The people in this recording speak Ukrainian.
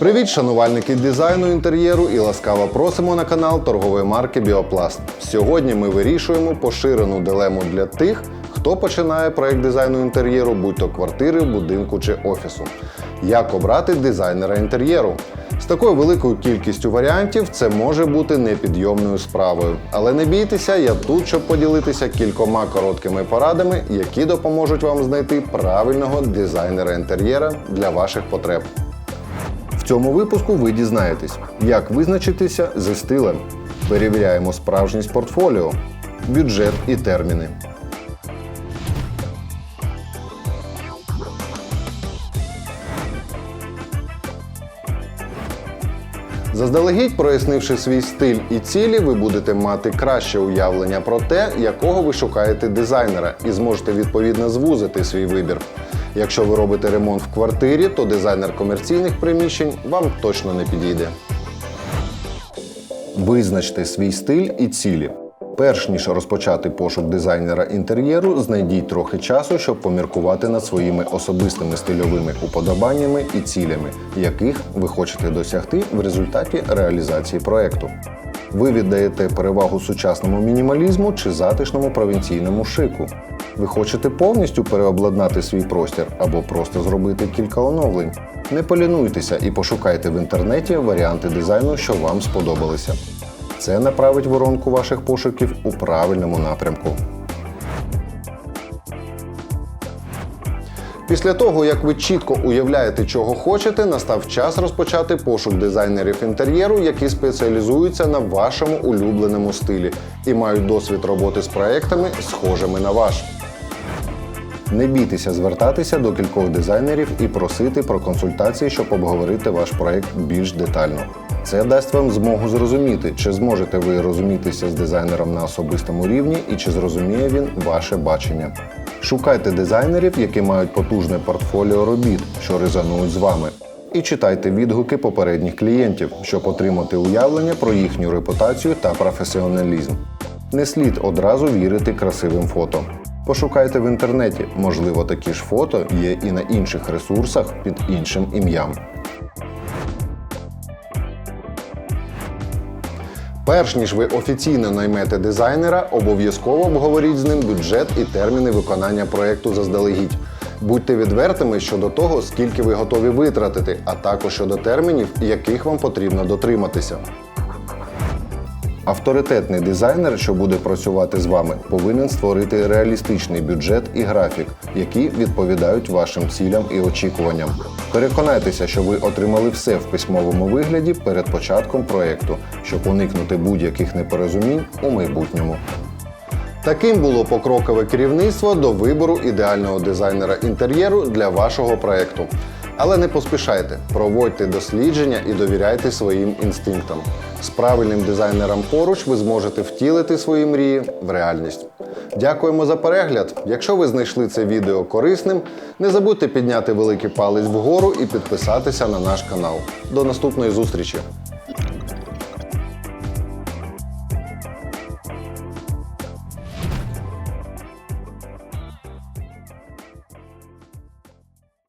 Привіт, шанувальники дизайну інтер'єру і ласкаво просимо на канал торгової марки Біопласт. Сьогодні ми вирішуємо поширену дилему для тих, хто починає проект дизайну інтер'єру, будь то квартири, будинку чи офісу. Як обрати дизайнера інтер'єру? З такою великою кількістю варіантів це може бути непідйомною справою. Але не бійтеся, я тут, щоб поділитися кількома короткими порадами, які допоможуть вам знайти правильного дизайнера інтер'єра для ваших потреб. Цьому випуску ви дізнаєтесь, як визначитися зі стилем. Перевіряємо справжність портфоліо, бюджет і терміни. Заздалегідь прояснивши свій стиль і цілі, ви будете мати краще уявлення про те, якого ви шукаєте дизайнера, і зможете відповідно звузити свій вибір. Якщо ви робите ремонт в квартирі, то дизайнер комерційних приміщень вам точно не підійде. Визначте свій стиль і цілі. Перш ніж розпочати пошук дизайнера інтер'єру, знайдіть трохи часу, щоб поміркувати над своїми особистими стильовими уподобаннями і цілями, яких ви хочете досягти в результаті реалізації проекту. Ви віддаєте перевагу сучасному мінімалізму чи затишному провінційному шику. Ви хочете повністю переобладнати свій простір або просто зробити кілька оновлень. Не полінуйтеся і пошукайте в інтернеті варіанти дизайну, що вам сподобалися. Це направить воронку ваших пошуків у правильному напрямку. Після того, як ви чітко уявляєте, чого хочете, настав час розпочати пошук дизайнерів інтер'єру, які спеціалізуються на вашому улюбленому стилі і мають досвід роботи з проектами, схожими на ваш. Не бійтеся звертатися до кількох дизайнерів і просити про консультації, щоб обговорити ваш проект більш детально. Це дасть вам змогу зрозуміти, чи зможете ви розумітися з дизайнером на особистому рівні і чи зрозуміє він ваше бачення. Шукайте дизайнерів, які мають потужне портфоліо робіт, що резонують з вами. І читайте відгуки попередніх клієнтів, щоб отримати уявлення про їхню репутацію та професіоналізм. Не слід одразу вірити красивим фото. Пошукайте в інтернеті, можливо, такі ж фото є і на інших ресурсах під іншим ім'ям. Перш ніж ви офіційно наймете дизайнера, обов'язково обговоріть з ним бюджет і терміни виконання проєкту заздалегідь. Будьте відвертими щодо того, скільки ви готові витратити, а також щодо термінів, яких вам потрібно дотриматися. Авторитетний дизайнер, що буде працювати з вами, повинен створити реалістичний бюджет і графік, які відповідають вашим цілям і очікуванням. Переконайтеся, що ви отримали все в письмовому вигляді перед початком проєкту, щоб уникнути будь-яких непорозумінь у майбутньому. Таким було покрокове керівництво до вибору ідеального дизайнера інтер'єру для вашого проєкту. Але не поспішайте, проводьте дослідження і довіряйте своїм інстинктам. З правильним дизайнером поруч ви зможете втілити свої мрії в реальність. Дякуємо за перегляд. Якщо ви знайшли це відео корисним, не забудьте підняти великий палець вгору і підписатися на наш канал. До наступної зустрічі!